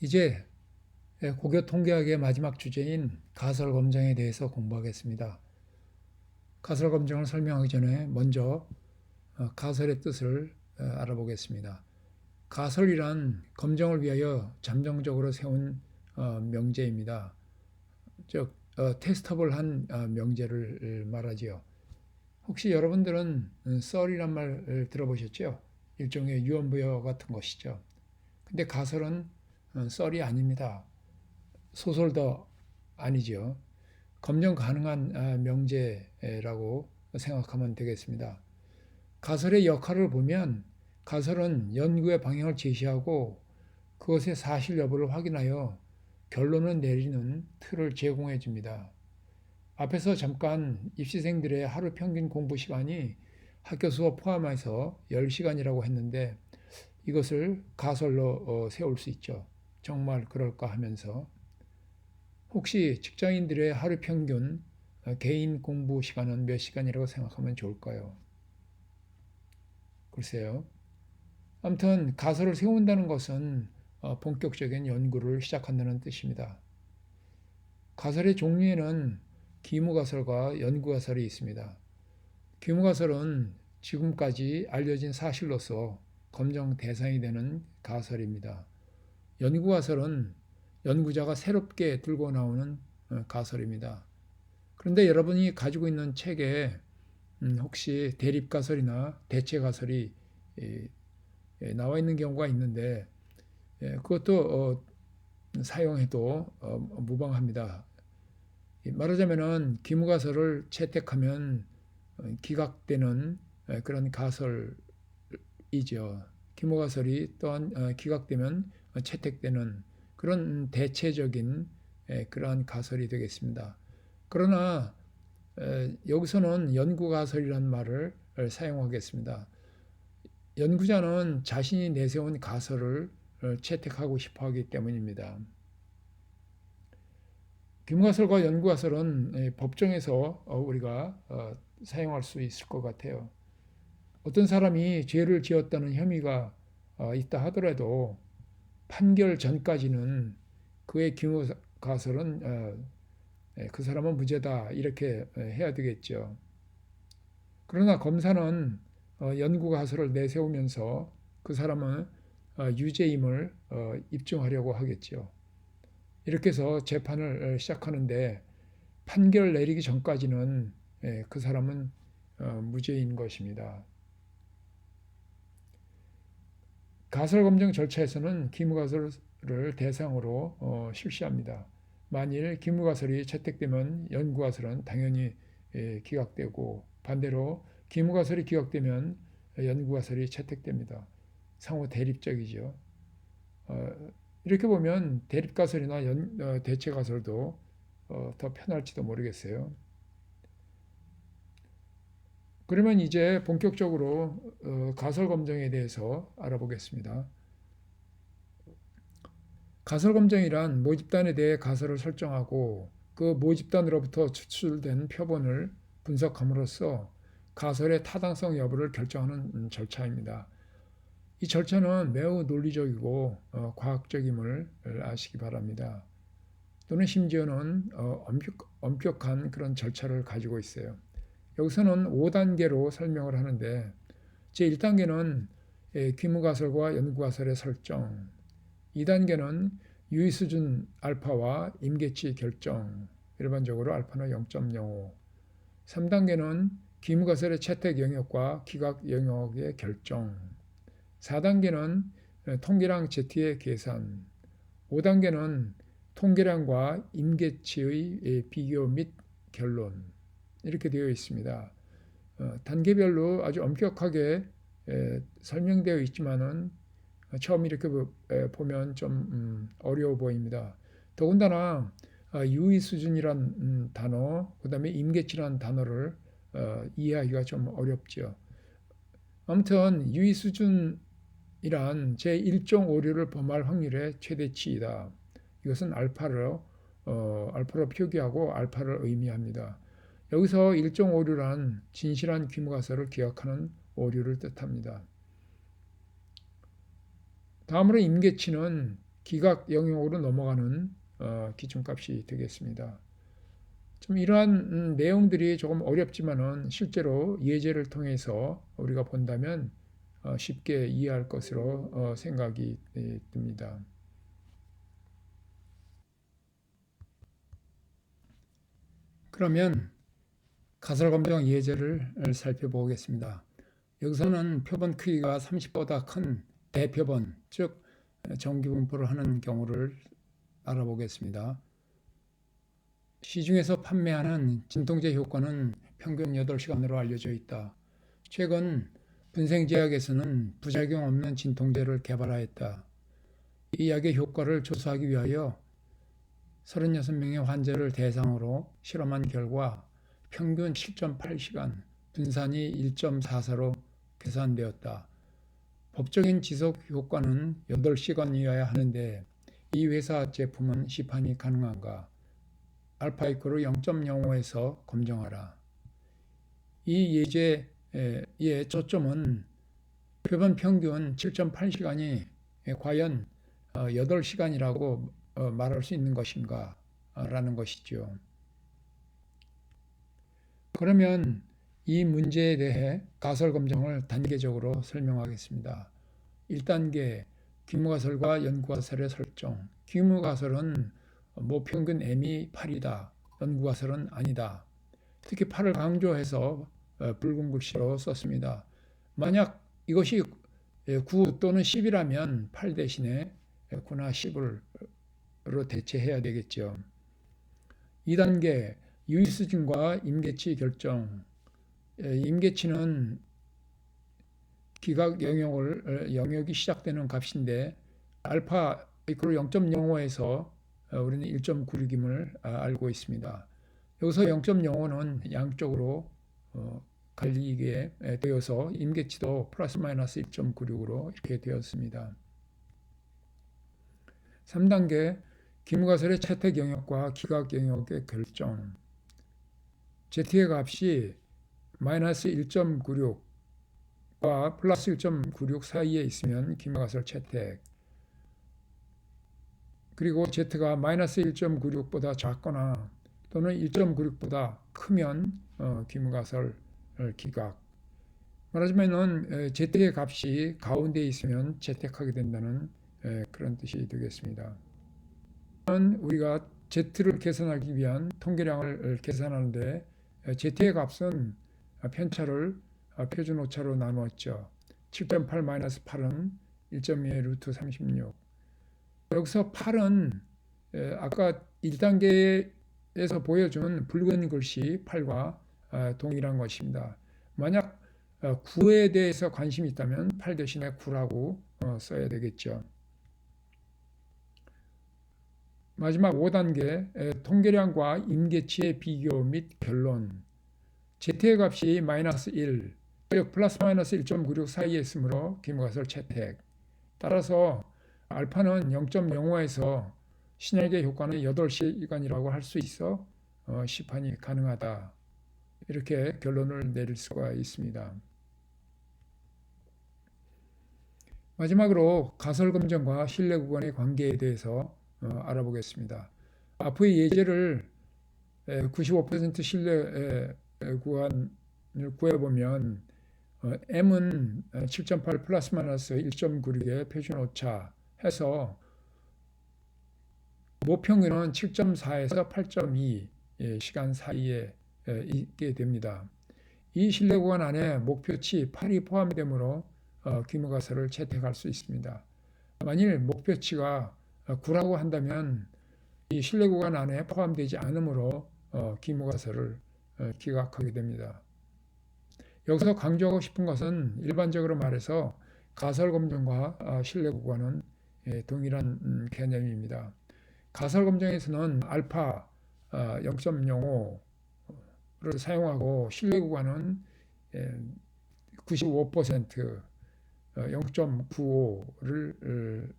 이제 고교 통계학의 마지막 주제인 가설 검정에 대해서 공부하겠습니다. 가설 검정을 설명하기 전에 먼저 어, 가설의 뜻을 어, 알아보겠습니다. 가설이란 검정을 위하여 잠정적으로 세운 어, 명제입니다. 즉 테스터블한 명제를 말하지요. 혹시 여러분들은 썰이란 말 들어보셨죠? 일종의 유언부여 같은 것이죠. 근데 가설은 썰이 아닙니다. 소설도 아니죠. 검증 가능한 명제라고 생각하면 되겠습니다. 가설의 역할을 보면 가설은 연구의 방향을 제시하고 그것의 사실 여부를 확인하여 결론을 내리는 틀을 제공해 줍니다. 앞에서 잠깐 입시생들의 하루 평균 공부 시간이 학교 수업 포함해서 10시간이라고 했는데 이것을 가설로 세울 수 있죠. 정말 그럴까 하면서 혹시 직장인들의 하루 평균 개인 공부 시간은 몇 시간이라고 생각하면 좋을까요? 글쎄요. 아무튼 가설을 세운다는 것은 본격적인 연구를 시작한다는 뜻입니다. 가설의 종류에는 기무가설과 연구가설이 있습니다. 기무가설은 지금까지 알려진 사실로서 검정 대상이 되는 가설입니다. 연구가설은 연구자가 새롭게 들고 나오는 가설입니다. 그런데 여러분이 가지고 있는 책에 혹시 대립가설이나 대체가설이 나와 있는 경우가 있는데 그것도 사용해도 어, 무방합니다. 말하자면은 기무가설을 채택하면 기각되는 그런 가설이죠. 기무가설이 또한 어, 기각되면 채택되는 그런 대체적인 그러한 가설이 되겠습니다. 그러나 여기서는 연구가설이라는 말을 사용하겠습니다. 연구자는 자신이 내세운 가설을 채택하고 싶어 하기 때문입니다. 기무가설과 연구가설은 법정에서 어, 우리가 어, 사용할 수 있을 것 같아요. 어떤 사람이 죄를 지었다는 혐의가 어, 있다 하더라도 판결 전까지는 그의 기무 가설은 어, 예, 그 사람은 무죄다 이렇게 예, 해야 되겠죠. 그러나 검사는 어, 연구 가설을 내세우면서 그 사람은 어, 유죄임을 입증하려고 하겠죠. 이렇게 해서 재판을 시작하는데 판결 내리기 전까지는 예, 그 사람은 무죄인 것입니다. 가설 검증 절차에서는 기무가설을 대상으로 어, 실시합니다. 만일 기무가설이 채택되면 연구가설은 당연히 예, 기각되고 반대로 기무가설이 기각되면 연구가설이 채택됩니다. 상호 대립적이죠. 어, 이렇게 보면 대립가설이나 연, 어, 대체가설도 어, 더 편할지도 모르겠어요. 그러면 이제 본격적으로 어, 가설 검증에 대해서 알아보겠습니다. 가설 검증이란 모집단에 대해 가설을 설정하고 그 모집단으로부터 추출된 표본을 분석함으로써 가설의 타당성 여부를 결정하는 절차입니다. 이 절차는 매우 논리적이고 어, 과학적임을 아시기 바랍니다. 또는 심지어는 어, 엄격, 한 그런 절차를 가지고 있어요. 여기서는 5단계로 설명을 하는데 제1단계는 귀무가설과 연구가설의 설정 2단계는 유의 수준 알파와 임계치 결정 일반적으로 알파는 0.05 3단계는 기무가설의 채택 영역과 기각 영역의 결정 4단계는 통계량 Z의 계산 5단계는 통계량과 임계치의 비교 및 결론 이렇게 되어 있습니다. 어, 단계별로 아주 엄격하게 에, 설명되어 있지만은 처음 이렇게 에, 보면 좀 음, 어려워 보입니다. 더군다나 어, 유의 수준이란 음, 단어, 그 다음에 임계치란 단어를 어, 이해하기가 좀 어렵죠. 아무튼 유의 수준이란 제 1종 오류를 범할 확률의 최대치이다. 이것은 알파로 어, 알파로 표기하고 알파를 의미합니다. 여기서 일종 오류란 진실한 귀무가설을 기억하는 오류를 뜻합니다. 다음으로 임계치는 기각 영역으로 넘어가는 어, 기준값이 되겠습니다. 좀 이러한 음, 내용들이 조금 어렵지만은 실제로 예제를 통해서 우리가 본다면 어, 쉽게 이해할 것으로 어, 생각이 예, 듭니다. 그러면 가설검정 예제를 살펴보겠습니다. 여기서는 표본 크기가 30보다 큰 대표본, 즉 정기분포를 하는 경우를 알아보겠습니다. 시중에서 판매하는 진통제 효과는 평균 8시간으로 알려져 있다. 최근 분생제약에서는 부작용 없는 진통제를 개발하였다. 이 약의 효과를 조사하기 위하여 36명의 환자를 대상으로 실험한 결과 평균 7.8시간, 분산이 1.44로 계산되었다. 법적인 지속 효과는 8시간이어야 하는데 이 회사 제품은 시판이 가능한가? 알파이크로 0.05에서 검정하라. 이 예제의 초점은 표본 평균 7.8시간이 과연 8시간이라고 어, 말할 수 있는 것인가? 라는 것이죠. 그러면 이 문제에 대해 가설 검정을 단계적으로 설명하겠습니다. 1단계 규모가설과 연구가설의 설정. 규모가설은 모평균 M이 8이다. 연구가설은 아니다. 특히 8을 강조해서 어, 붉은 글씨로 썼습니다. 만약 이것이 9 또는 10이라면 8 대신에 9나 10으로 대체해야 되겠죠. 2단계 유의 수준과 임계치 결정. 임계치는 기각 영역을 영역이 시작되는 값인데 알파 이크로 0.05에서 우리는 1.96임을 알고 있습니다. 여기서 0.05는 양쪽으로 어, 갈리게 되어서 임계치도 플러스 마이너스 1.96으로 이렇게 되었습니다. 3단계 기무가설의 채택 영역과 기각 영역의 결정 Z의 값이 마이너스 1.96과 플러스 1.96 사이에 있으면 기무가설 채택 그리고 Z가 마이너스 1.96보다 작거나 또는 1.96보다 크면 어, 기무가설 기각 말하자면 Z의 값이 가운데 있으면 채택하게 된다는 에, 그런 뜻이 되겠습니다. 우리가 Z를 계산하기 위한 통계량을 계산하는데 Z의 값은 편차를 표준 오차로 나누었죠. 7.8-8은 1.2의 루트 36. 여기서 8은 아까 1단계에서 보여준 붉은 글씨 8과 동일한 것입니다. 만약 9에 대해서 관심이 있다면 8 대신에 9라고 어, 써야 되겠죠. 마지막 5단계 통계량과 임계치의 비교 및 결론 Z의 값이 마이너스 1, 즉 플러스 마이너스 1.96 사이에 있으므로 기무가설 채택 따라서 알파는 0.05에서 신약의 효과는 8시간이라고 할 수 있어 어, 시판이 가능하다. 이렇게 결론을 내릴 수가 있습니다. 마지막으로 가설 검정과 신뢰 구간의 관계에 대해서 어, 알아보겠습니다. 앞의 예제를 95% 신뢰 구간을 구해보면 어, M은 7.8 플러스 마이너스 1.96의 표준 오차 해서 모평균은 7.4에서 8.2 예, 시간 사이에 있게 됩니다. 이 신뢰 구간 안에 목표치 8이 포함되므로 어, 규모가설을 채택할 수 있습니다. 만일 목표치가 9라고 한다면 이 신뢰 구간 안에 포함되지 않으므로 어, 기무가설을 어, 기각하게 됩니다. 여기서 강조하고 싶은 것은 일반적으로 말해서 가설 검정과 아, 신뢰 구간은 예, 동일한 음, 개념입니다. 가설 검정에서는 알파 0.05를 아, 사용하고 신뢰 구간은 95% 0.95를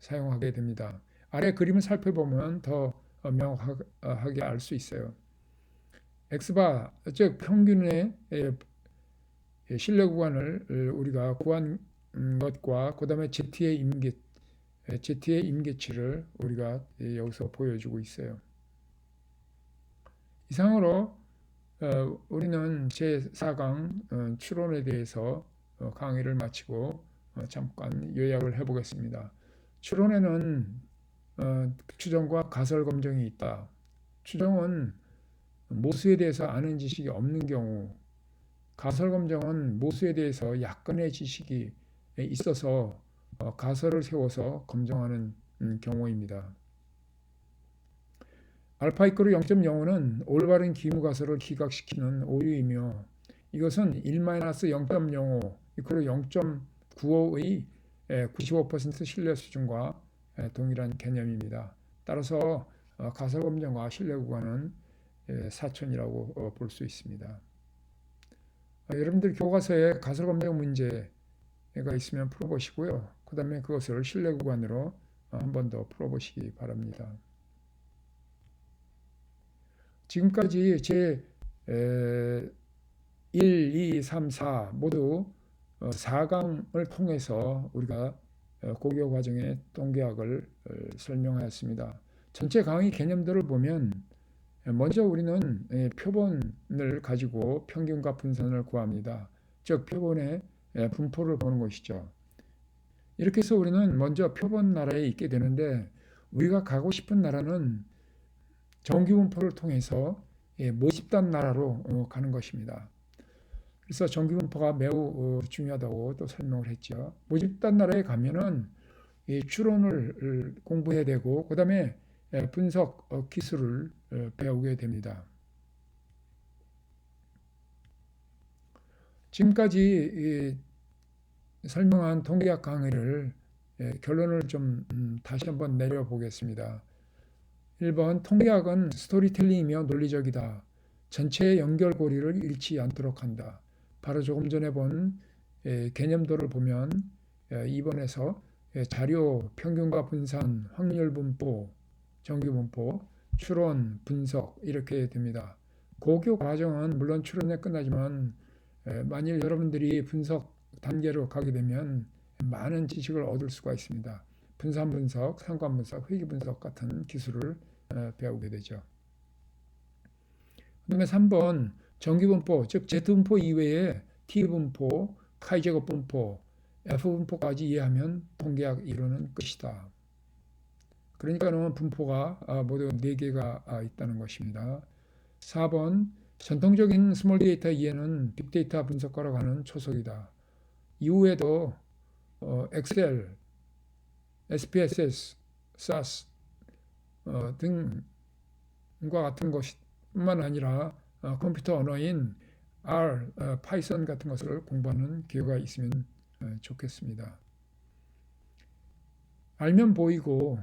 사용하게 됩니다. 아래 그림을 살펴보면 더 명확하게 알 수 있어요. X바 즉 평균의 신뢰 구간을 우리가 구한 것과 그 다음에 Z의 임계 Z의 임계치를 우리가 예, 여기서 보여주고 있어요. 이상으로 어, 우리는 제4강 어, 추론에 대해서 어, 강의를 마치고 어, 잠깐 요약을 해보겠습니다. 추론에는 어, 추정과 가설 검증이 있다. 추정은 모수에 대해서 아는 지식이 없는 경우, 가설 검증은 모수에 대해서 약간의 지식이 있어서 어, 가설을 세워서 검증하는 음, 경우입니다. 알파 이크로 0.05는 올바른 기무 가설을 기각시키는 오류이며 이것은 1-0.05 이크로 0.95의 95% 신뢰 수준과 에, 동일한 개념입니다. 따라서 어, 가설 검증과 신뢰 구간은 예, 사천이라고 어, 볼수 있습니다. 어, 여러분들 교과서에 가설 검증 문제가 있으면 풀어보시고요. 그 다음에 그것을 신뢰 구간으로 한 번 더 풀어보시기 바랍니다. 지금까지 제 1, 2, 3, 4 모두 4강을 통해서 우리가 고교 과정의 동계학을 설명하였습니다. 전체 강의 개념들을 보면 먼저 우리는 표본을 가지고 평균과 분산을 구합니다. 즉 표본의 분포를 보는 것이죠. 이렇게 해서 우리는 먼저 표본 나라에 있게 되는데 우리가 가고 싶은 나라는 정규분포를 통해서 모집단 나라로 어, 가는 것입니다. 그래서 정규분포가 매우 어, 중요하다고 또 설명을 했죠. 모집단 나라에 가면은 추론을 공부해야 되고 그 다음에 분석 어, 기술을 배우게 됩니다. 지금까지 설명한 통계학 강의를 결론을 좀 음, 다시 한번 내려보겠습니다. 1번 통계학은 스토리텔링이며 논리적이다. 전체의 연결고리를 잃지 않도록 한다. 바로 조금 전에 본 개념도를 보면 2번에서 자료, 평균과 분산, 확률 분포, 정규 분포, 추론, 분석 이렇게 됩니다. 고교 과정은 물론 추론에 끝나지만 만일 여러분들이 분석 단계로 가게 되면 많은 지식을 얻을 수가 있습니다. 분산 분석, 상관 분석, 회귀 분석 같은 기술을 어, 배우게 되죠. 그다음에 3번 정기 분포, 즉 Z 분포 이외에 T 분포, 카이 제곱 분포, F 분포까지 이해하면 통계학 이론은 끝이다. 그러니까는 분포가 아, 모두 4개가 아, 있다는 것입니다. 4번 전통적인 스몰 데이터 이해는 빅데이터 분석가로 가는 초석이다. 이후에도 어, 엑셀, SPSS, SAS 어, 등과 같은 것 뿐만 아니라 어, 컴퓨터 언어인 R, 어, 파이썬 같은 것을 공부하는 기회가 있으면 어, 좋겠습니다. 알면 보이고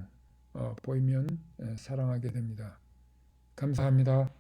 어, 보이면 에, 사랑하게 됩니다. 감사합니다.